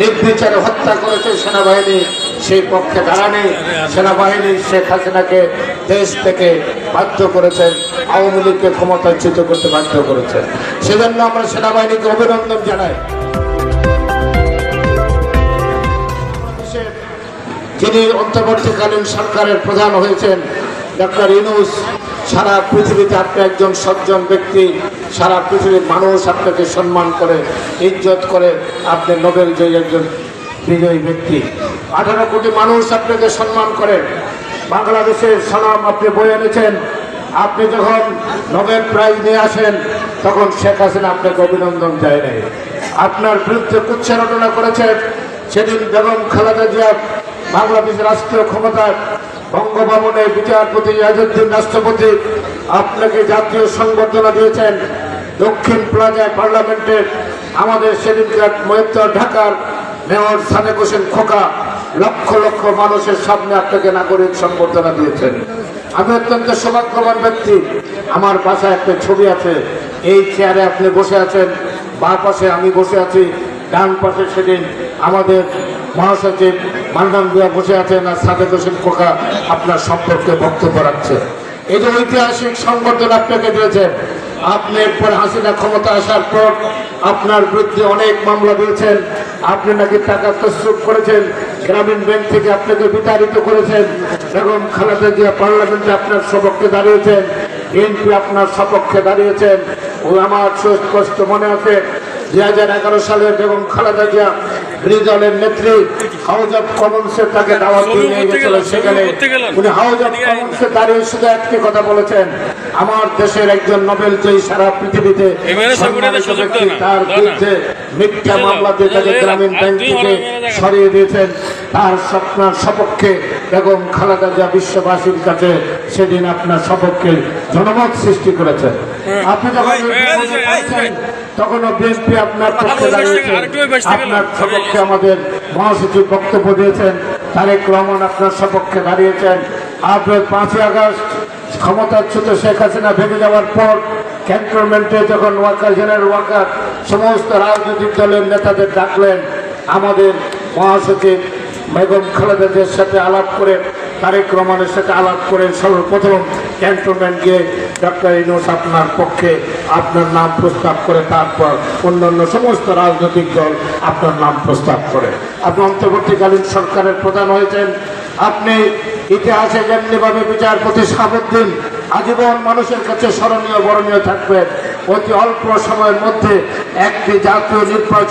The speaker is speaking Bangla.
নির্বিচারে হত্যা করেছে সেনাবাহিনী, সেই পক্ষে দাঁড়ানি সেনাবাহিনী শেখ হাসিনাকে দেশ থেকে বাধ্য করেছেন আওয়ামী লীগকে ক্ষমতাচ্যুত করতে বাধ্য করেছেন সেজন্য আমরা সেনাবাহিনীকে অভিনন্দন জানাই। যিনি অন্তর্বর্তীকালীন সরকারের প্রধান হয়েছেন ডক্টর ইনুস সারা পৃথিবীতে আপনি একজন সজ্জন ব্যক্তি, সারা পৃথিবীর মানুষ আপনাকে সম্মান করে, ইজ্জত করে, আপনি নোবেল জয়ী একজন বিজয়ী ব্যক্তি। আঠারো কোটি মানুষ আপনাকে সম্মান করে। বাংলাদেশের সনাম আপনি বয়ে এনেছেন। আপনি যখন নোবেল প্রাইজ নিয়ে আসেন, তখন শেখ হাসিনা আপনাকে অভিনন্দন দেয় নাই আপনার বিরুদ্ধে কুচ্ছারটনা করেছেন সেদিন বেগম খালেদা জিয়া বাংলাদেশের রাষ্ট্রীয় ক্ষমতার বঙ্গভবনে বিচারপতি আজউদ্দিন রাষ্ট্রপতি আপনাকে জাতীয় সংবর্ধনা দিয়েছেন। দক্ষিণ প্লাজায় পার্লামেন্টের আমাদের সেদিনকার মহিত্তর ঢাকার মেয়র সাদেক হোসেন খোকা লক্ষ লক্ষ মানুষের সামনে আপনাকে নাগরিক সংবর্ধনা দিয়েছেন। আমি অত্যন্ত সৌভাগ্যবান ব্যক্তি। আমার বাসায় একটা ছবি আছে। এই চেয়ারে আপনি বসে আছেন। বা পাশে আমি বসে আছি। ডান পাশে সেদিন আমাদের মহাসচিব মান্দান দিয়া বসে আছেন আর সাদেক হোসেন খোকা আপনার সম্পর্কে বক্তব্য রাখছে। এই যে ঐতিহাসিক সংবর্ধনা আপনাকে দিয়েছেন আপনি এরপর হাসিনা ক্ষমতা আসার পর আপনার বিরুদ্ধে অনেক মামলা দিয়েছেন, আপনি নাকি টাকা তসরুপ করেছেন, গ্রামীণ ব্যাংক থেকে আপনাকে বিতাড়িত করেছেন, বেগম খালেদা জিয়া পার্লামেন্টে আপনার সপক্ষে দাঁড়িয়েছেন বিএনপি আপনার সপক্ষে দাঁড়িয়েছেন, ও আমার কষ্ট মনে আছে দুই সালের বেগম খালেদা জিয়া বিরোধী দলের নেত্রী হাউস অফ কমন্সে তাকে দাওয়াত দিয়ে নিয়ে গেছিল সেখানে। উনি হাউস অফ কমন্সে দাঁড়িয়ে শুধু একটি কথা বলেছেন আমার দেশের একজন নোবেল জয়ী সারা পৃথিবীতে তার বিরুদ্ধে মিথ্যা মামলা দিয়ে তাকে গ্রামীণ ব্যাংক থেকে সরিয়ে দিয়েছেন তার স্বপ্নার সপক্ষে বেগম খালেদা জিয়া বিশ্ববাসীর কাছে সেদিন আপনার সপক্ষে জনমত সৃষ্টি করেছেন আপনি যখন তখনও বিএনপি আপনার পক্ষে দাঁড়িয়েছে। আপনার সপক্ষে আমাদের মহাসচিব বক্তব্য দিয়েছেন, তারেক রহমান আপনার সপক্ষে দাঁড়িয়েছেন। আপনার পাঁচই আগস্ট ক্ষমতাচ্যুত শেখ হাসিনা ভেঙে যাওয়ার পর ক্যান্টনমেন্টে যখন ওয়াকার, জেনারেল ওয়াকার সমস্ত রাজনৈতিক দলের নেতাদের ডাকলেন, আমাদের মহাসচিব বেগম খালেদাদের সাথে আলাপ করে, তারেক রহমানের সাথে আলাপ করে সর্বপ্রথম ক্যান্টনমেন্ট গিয়ে ডক্টর ইনোস আপনার পক্ষে আপনার নাম প্রস্তাব করে, তারপর অন্যান্য সমস্ত রাজনৈতিক দল আপনার নাম প্রস্তাব করে। আপনি অন্তর্বর্তীকালীন সরকারের প্রধান হয়েছেন। আপনি ইতিহাসে যেমনিভাবে বিচারপতি সাবুদ্দিন আজীবন মানুষের কাছে স্মরণীয়, বরণীয় থাকবেন। অতি অল্প সময়ের মধ্যে একটি জাতীয় নির্বাচন